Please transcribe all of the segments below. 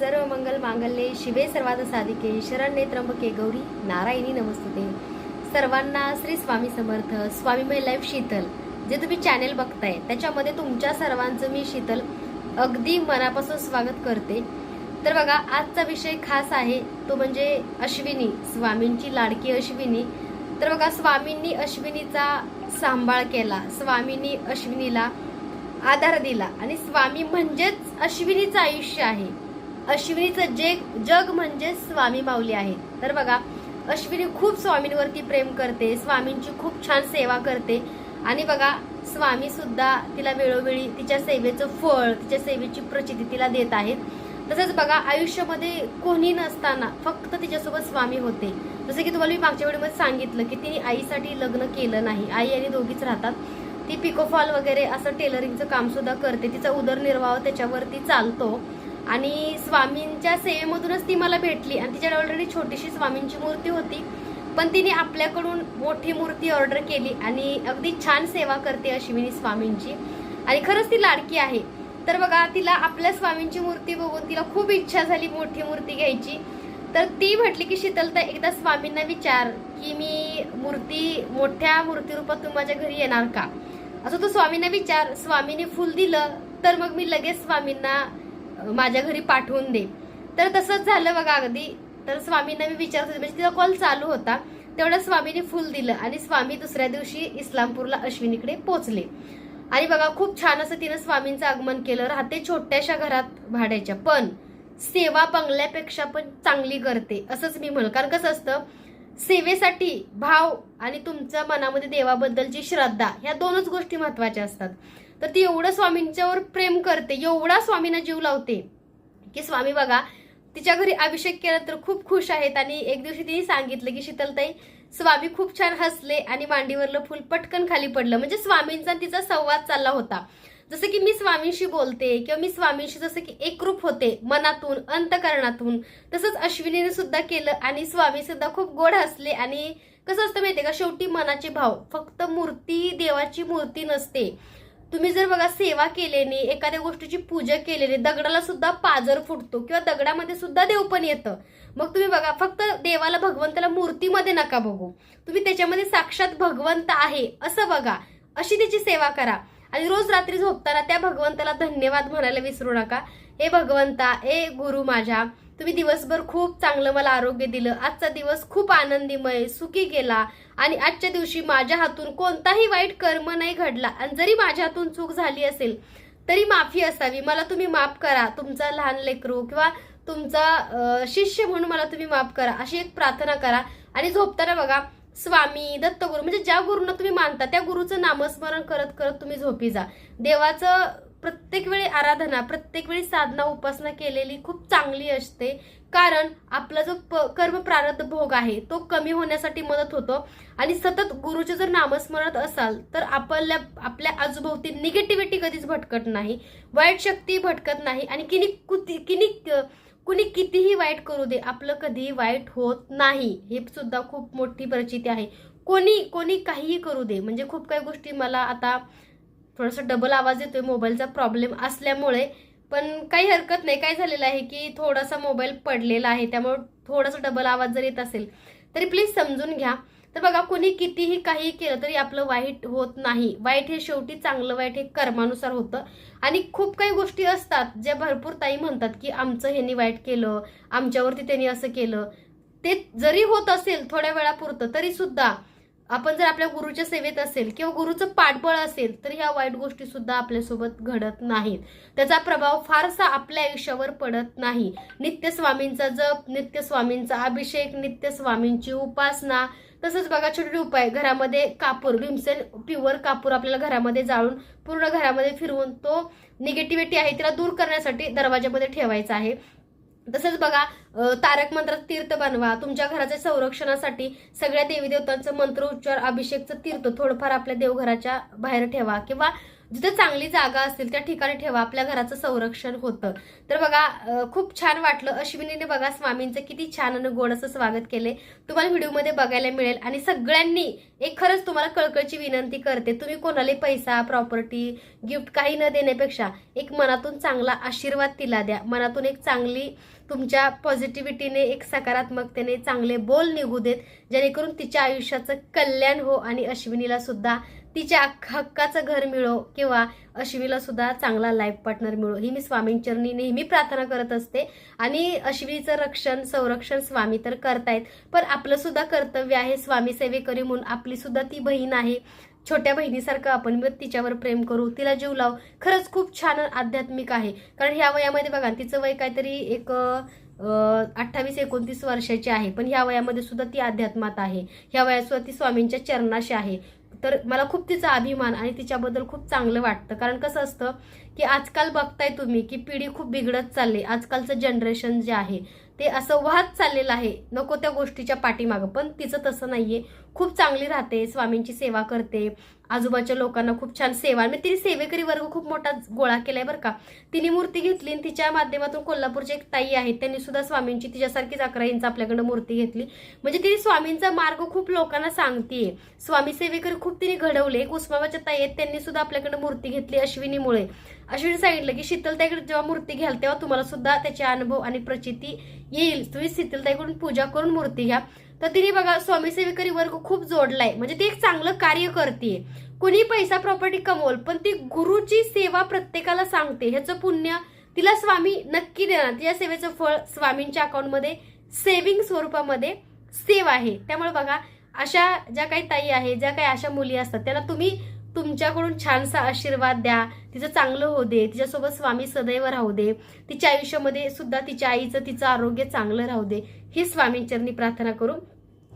सर्व मंगल मांगल्ये शिवे सर्वात साधिके शरण्ये त्र्यंबके गौरी नारायणी नमस्तुते. सर्वांना श्री स्वामी समर्थ स्वामीमय लाईफ शीतल जे तुम्ही चॅनेल बघताय त्याच्यामध्ये तुमच्या सर्वांचं मी शीतल अगदी मनापासून स्वागत करते. तर बघा आजचा विषय खास आहे तो म्हणजे अश्विनी स्वामींची लाडकी अश्विनी. तर बघा स्वामींनी अश्विनीचा सांभाळ केला स्वामींनी अश्विनीला आधार दिला आणि स्वामी म्हणजेच अश्विनीचं आयुष्य आहे. अश्विनीचं जे जग म्हणजे स्वामी माऊली आहे. तर बघा अश्विनी खूप स्वामींवरती प्रेम करते स्वामींची खूप छान सेवा करते. आणि बघा स्वामी सुद्धा तिला वेळोवेळी तिच्या सेवेचं फळ तिच्या सेवेची प्रचिती तिला देत आहेत. तसंच बघा आयुष्यामध्ये कोणी नसताना फक्त तिच्यासोबत स्वामी होते. जसं की तुम्हाला मी मागच्या वेळेमध्ये सांगितलं की तिने आईसाठी लग्न केलं नाही. आई आणि दोघीच राहतात. ती पिकोफॉल वगैरे असं टेलरिंगचं काम सुद्धा करते. तिचा उदरनिर्वाह त्याच्यावरती चालतो. आणि स्वामींच्या सेवेमधूनच ती मला भेटली. आणि तिच्याकडे ऑलरेडी छोटीशी स्वामींची मूर्ती होती. पण तिने आपल्याकडून मोठी मूर्ती ऑर्डर केली आणि अगदी छान सेवा करते अश्विनी स्वामींची. आणि खरंच ती लाडकी आहे. तर बघा तिला आपल्या स्वामींची मूर्ती बघून तिला खूप इच्छा झाली मोठी मूर्ती घ्यायची. तर ती म्हटली की शीतलता एकदा स्वामींना विचार की मी मूर्ती मोठ्या मूर्ती रूपात तुम्ही माझ्या घरी येणार का? असं तो स्वामींना विचार. स्वामीने फुल दिलं तर मग मी लगेच स्वामींना माझ्या घरी पाठवून दे. तर तसंच झालं बघा अगदी. तर स्वामींना मी विचारत होते म्हणजे तिचा कॉल चालू होता. तेवढं स्वामीने फुल दिलं आणि स्वामी दुसऱ्या दिवशी इस्लामपूरला अश्विनीकडे पोचले आणि बघा खूप छान असं तिनं स्वामींचं आगमन केलं. राहते छोट्याशा घरात भाड्याच्या. पण सेवा बंगल्यापेक्षा पण चांगली करते असंच मी म्हणलं. कारण कसं असतं सेवेसाठी भाव आणि तुमच्या मनामध्ये देवाबद्दलची श्रद्धा ह्या दोनच गोष्टी महत्त्वाच्या असतात. तर ती एवढं स्वामींच्यावर प्रेम करते एवढा स्वामींना जीव लावते. की स्वामी बघा तिच्या घरी अभिषेक केला तर खूप खुश आहेत आणि एक दिवशी तिने सांगितलं की शीतलताई स्वामी खूप छान हसले आणि मांडीवरलं फुल पटकन खाली पडलं. म्हणजे स्वामींचा तिचा संवाद चालला होता. जसं की मी स्वामींशी बोलते किंवा मी स्वामींशी जसं की एकरूप होते मनातून अंतकरणातून तसंच अश्विनीने सुद्धा केलं आणि स्वामी सुद्धा खूप गोड हसले आणि कसं असतं माहितीये का शेवटी मनाचे भाव फक्त मूर्ती देवाची मूर्ती नसते. तुम्ही जर बघा सेवा केल्याने एखाद्या गोष्टीची पूजा केल्याने दगडाला सुद्धा पाजर फुटतो किंवा दगडामध्ये सुद्धा देव पण येतं. मग तुम्ही बघा फक्त देवाला भगवंताला मूर्तीमध्ये नका बघू. तुम्ही त्याच्यामध्ये साक्षात भगवंत आहे असं बघा. अशी त्याची सेवा करा. आणि रोज रात्री झोपताना त्या भगवंताला धन्यवाद म्हणायला विसरू नका. हे भगवंता ए गुरु माझ्या तुम्ही दिवसभर खूप चांगलं मला आरोग्य दिलं. आजचा दिवस खूप आनंदीमय सुखी गेला. आणि आजच्या दिवशी माझ्या हातून कोणताही वाईट कर्म नाही घडला. आणि जरी माझ्या हातून चूक झाली असेल तरी माफी असावी. मला तुम्ही माफ करा. तुमचा लहान लेकरू किंवा तुमचा शिष्य म्हणून मला तुम्ही माफ करा. अशी एक प्रार्थना करा. आणि झोपताना बघा स्वामी दत्तगुरु म्हणजे ज्या गुरुंना तुम्ही मानता त्या गुरुचं नामस्मरण करत करत तुम्ही झोपी जा. देवाचं प्रत्येक वेळी आराधना प्रत्येक वेळी साधना उपासना केलेली खूप चांगली असते. कारण आपला जो प- कर्म प्रारब्ध भोग आहे तो कमी होण्यासाठी मदत होतो. आणि सतत गुरुचे जर नामस्मरत असाल तर आपल्या आपल्या आजूभोवती निगेटिव्हिटी कधीच भटकत नाही. वाईट शक्ती भटकत नाही. आणि किनी कुती किनी कुणी कितीही वाईट करू दे आपलं कधीही वाईट होत नाही. हे सुद्धा खूप मोठी प्रचिती आहे. कोणी कोणी काहीही करू दे म्हणजे खूप काही गोष्टी मला आता थोडासा डबल आवाज येतोय मोबाईलचा प्रॉब्लेम असल्यामुळे. पण काही हरकत नाही काय झालेलं आहे की थोडासा मोबाईल पडलेला आहे त्यामुळे थोडासा डबल आवाज जर येत असेल तरी प्लीज समजून घ्या. तर बघा कोणी कितीही काही केलं तरी आपलं वाईट होत नाही. वाईट हे शेवटी चांगलं वाईट हे कर्मानुसार होतं. आणि खूप काही गोष्टी असतात ज्या भरपूर ताई म्हणतात की आमचं ह्यांनी वाईट केलं आमच्यावरती त्यांनी असं केलं. ते जरी होत असेल थोड्या वेळापुरतं तरी सुद्धा आपण जर आपल्या गुरुच्या सेवेत असेल किंवा गुरुचं पाठबळ असेल तर ह्या वाईट गोष्टी सुद्धा आपल्यासोबत घडत नाहीत. त्याचा प्रभाव फारसा आपल्या आयुष्यावर पडत नाही. नित्य स्वामींचा जप नित्य स्वामींचा अभिषेक नित्य स्वामींची उपासना तसंच बघा छोटे छोटे उपाय. घरामध्ये कापूर भीमसेन प्युअर कापूर आपल्याला घरामध्ये जाळून पूर्ण घरामध्ये फिरवून तो निगेटिव्हिटी आहे तिला दूर करण्यासाठी दरवाजामध्ये ठेवायचा आहे. तसंच बघा तारक मंत्रात तीर्थ बनवा तुमच्या घराच्या संरक्षणासाठी सगळ्या देवी देवतांचं मंत्र उच्चार अभिषेकचं तीर्थ थोडंफार आपल्या देवघराच्या बाहेर ठेवा किंवा जिथं चांगली जागा असेल त्या ठिकाणी ठेवा. आपल्या घराचं संरक्षण होतं. तर बघा खूप छान वाटलं. अश्विनीने बघा स्वामींचं किती छान आणि गोड असं स्वागत केले तुम्हाला व्हिडिओमध्ये बघायला मिळेल. आणि सगळ्यांनी एक खरंच तुम्हाला कळकळची विनंती करते. तुम्ही कोणाला पैसा प्रॉपर्टी गिफ्ट काही न देण्यापेक्षा एक मनातून चांगला आशीर्वाद तिला द्या. मनातून एक चांगली तुमच्या पॉझिटिव्हिटीने एक सकारात्मकतेने चांगले बोल निघू देत. जेणेकरून तिच्या आयुष्याचं कल्याण हो आणि अश्विनीला सुद्धा तिच्या हक्क- हक्काचं घर मिळो किंवा अश्विनीला सुद्धा चांगला लाईफ पार्टनर मिळो. ही मी स्वामींचरणी नेहमी प्रार्थना करत असते. आणि अश्वीचं रक्षण संरक्षण स्वामी तर करतायत. पण आपलं सुद्धा कर्तव्य आहे स्वामी सेवेकरी म्हणून. आपली सुद्धा ती बहीण आहे. छोट्या बहिणीसारखं आपण मग तिच्यावर प्रेम करू. तिला जीव लावू. खरंच खूप छान आध्यात्मिक आहे. कारण ह्या वयामध्ये बघा तिचं वय काहीतरी एक अठ्ठावीस एकोणतीस वर्षाची आहे. पण ह्या वयामध्ये सुद्धा ती अध्यात्मात आहे. ह्या वयात सुद्धा ती स्वामींच्या चरणाशी आहे. तर मला खूप तिचा अभिमान आणि तिच्याबद्दल खूप चांगलं वाटतं. कारण कसं असतं की आजकाल बघताय तुम्ही की पिढी खूप बिघडत चालली. आजकालचं जनरेशन जे आहे ते असं वाहत चाललेलं आहे. नको त्या गोष्टीच्या पाठीमागं. पण तिचं तसं नाहीये. खूप चांगली राहते स्वामींची सेवा करते. आजूबाजूच्या लोकांना खूप छान सेवा म्हणजे तिने सेवेकरी वर्ग खूप मोठा गोळा केलाय बरं का. तिने मूर्ती घेतली आणि तिच्या माध्यमातून कोल्हापूरची एक ताई आहेत त्यांनी सुद्धा स्वामींची तिच्यासारखीच अकरा इंच आपल्याकडनं मूर्ती घेतली. म्हणजे तिने स्वामींचा मार्ग खूप लोकांना सांगतेय. स्वामी सेवेकरी खूप तिने घडवले. एक उस्माबाच्या ताई आहेत त्यांनी सुद्धा आपल्याकडनं मूर्ती घेतली अश्विनीमुळे. अश्विनी सांगितलं की शीतलताईकडे जेव्हा मूर्ती घ्याल तेव्हा तुम्हाला सुद्धा त्याचे अनुभव आणि प्रचिती येईल. तुम्ही शीतलताईकडून पूजा करून मूर्ती घ्या. तर तिने बघा स्वामीसेविकरी वर्ग खूप जोडलाय. म्हणजे ती एक चांगलं कार्य करते कुणी पैसा प्रॉपर्टी कमवल पण ती गुरुची सेवा प्रत्येकाला सांगते. ह्याचं पुण्य तिला स्वामी नक्की देणार. तिच्या सेवेचं फळ स्वामींच्या अकाउंटमध्ये सेव्हिंग स्वरूपामध्ये सेव आहे. त्यामुळे बघा अशा ज्या काही ताई आहे ज्या काही अशा मुली असतात त्याला तुम्ही तुमच्याकडून छानसा आशीर्वाद द्या. तिचं चांगलं होऊ दे. तिच्यासोबत स्वामी सदैव राहू दे. तिच्या आयुष्यामध्ये सुद्धा तिच्या आईचं तिचं आरोग्य चांगलं राहू दे. ही स्वामींचरणी प्रार्थना करू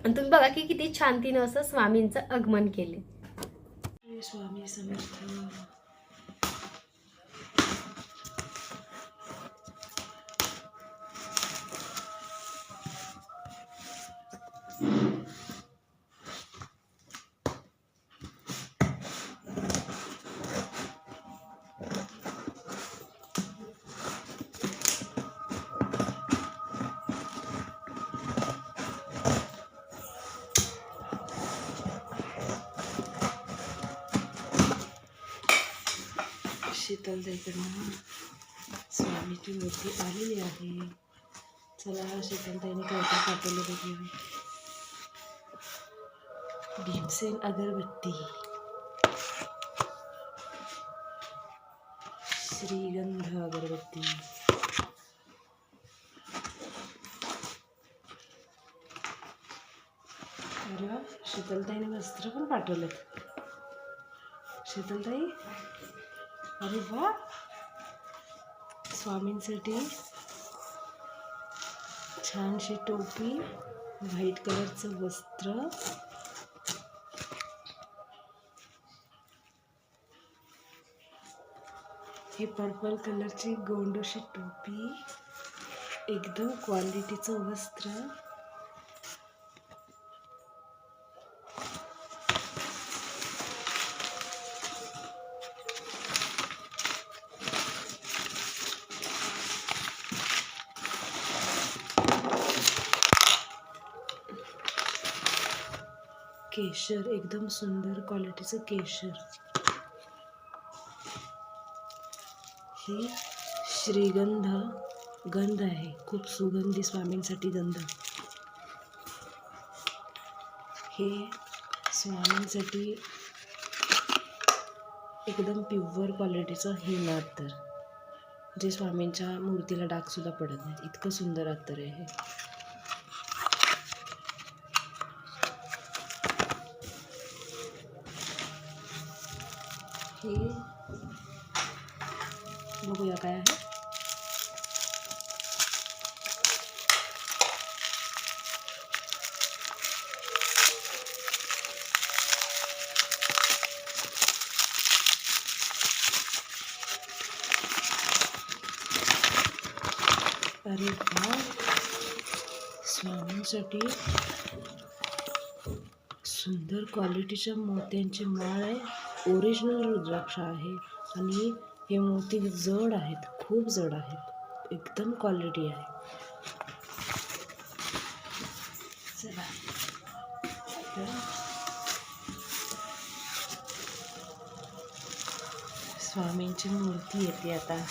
आणि तुम्ही बघा की किती छान तिनं असं स्वामींचं आगमन केले. स्वामी समर्थ. शीतलताईकडनं स्वामीची मूर्ती आलेली आहे. चला शीतलताईने काय काय पाठवलं बघूया. भीमसेन अगरबत्ती. श्रीगंध अगरबत्ती. अरे शीतलताईने वस्त्र पण पाठवलेत. शीतलताई? अरे वा स्वामींसाठी छानशी टोपी व्हाईट कलरचं वस्त्र. हे पर्पल कलरची गोंडोशी टोपी. एकदम क्वालिटीचं वस्त्र. केशर एकदम सुंदर क्वालिटीचं केशर. हे श्रीगंध गंध आहे. खूप सुगंधी स्वामींसाठी गंध. हे स्वामींसाठी एकदम प्युअर क्वालिटीचं हिंग अत्तर जे स्वामींच्या मूर्तीला डागसुद्धा पडत नाही इतकं सुंदर अत्तर आहे हे. अरे वा. स्वामींसाठी सुंदर क्वालिटीच्या मोत्यांची माळ आहे. ओरिजिनल रुद्राक्ष आहे. आणि हे मोती जड आहेत. खूप जड आहेत. एकदम क्वालिटी आहे. चला. स्वामींची मूर्ती येते आता.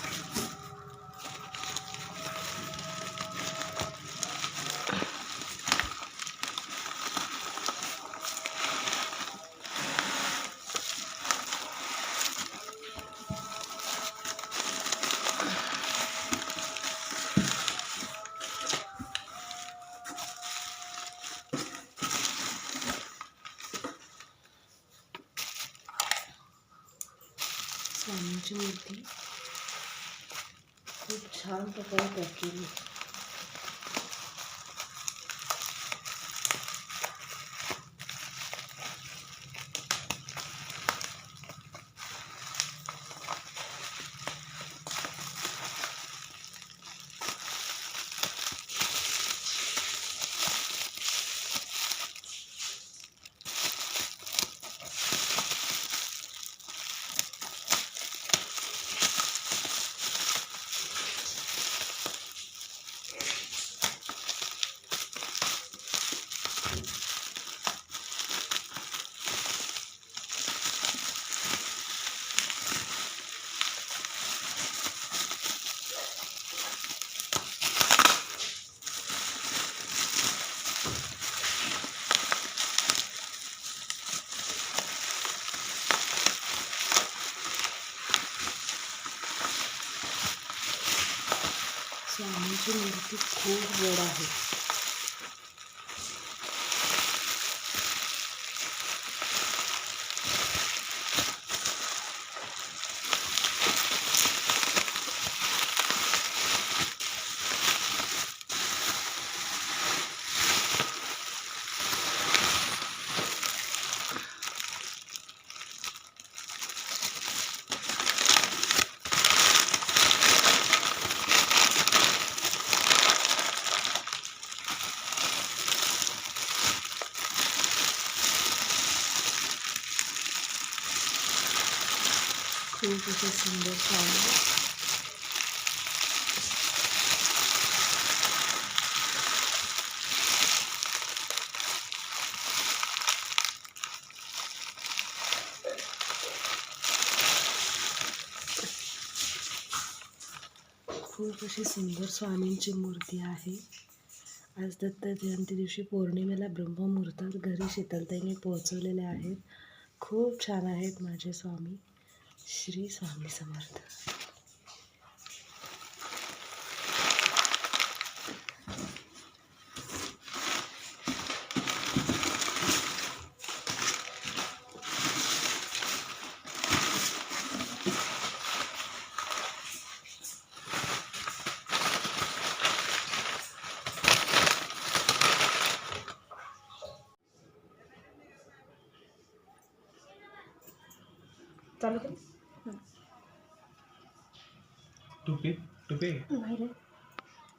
स्वामींची मूर्ती. खूप छान प्रकारे पॅक केली. स्वामींची मूर्ती खूप जड आहे. अतिशय सुंदर स्वामी खूप अशी सुंदर स्वामींची मूर्ती आहे. आज दत्त जयंती दिवशी पौर्णिमेला ब्रह्ममुहूर्तात घरी शीतलताईने पोहोचवलेल्या आहेत. खूप छान आहेत माझे स्वामी. श्री स्वामी समर्थ चालू करू टुपी? टुपी नाही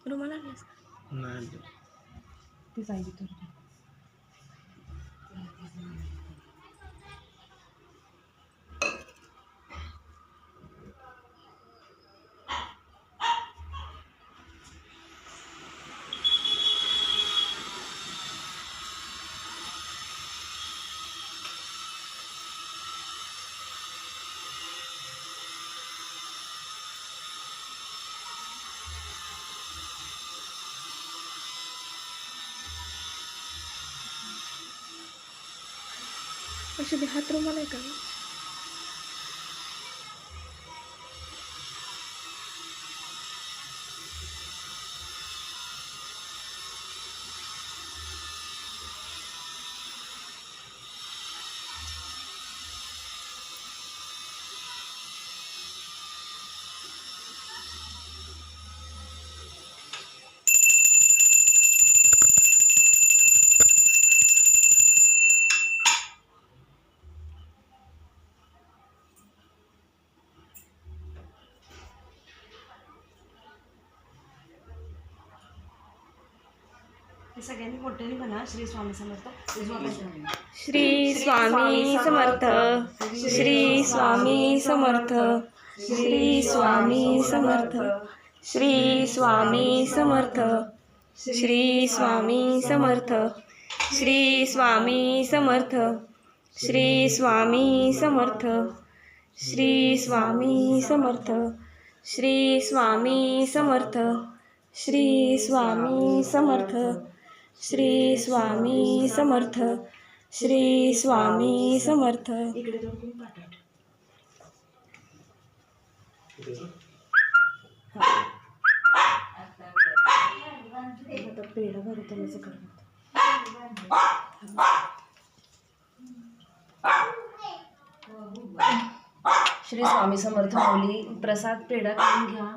रुमाला नाही ती जाईल असे ते हात रुमाल आहे का? सगळ्यांनी मोठ्याने म्हणा श्री स्वामी समर्थ श्री स्वामी समर्थ श्री स्वामी समर्थ श्री स्वामी समर्थ श्री स्वामी समर्थ श्री स्वामी समर्थ श्री स्वामी समर्थ श्री स्वामी समर्थ श्री स्वामी समर्थ श्री स्वामी समर्थ श्री स्वामी समर्थ श्री स्वामी समर्थ श्री स्वामी समर्थ. पेढा भरतानाचं करत. श्री स्वामी समर्थ माऊली प्रसाद पेढा करून घ्या.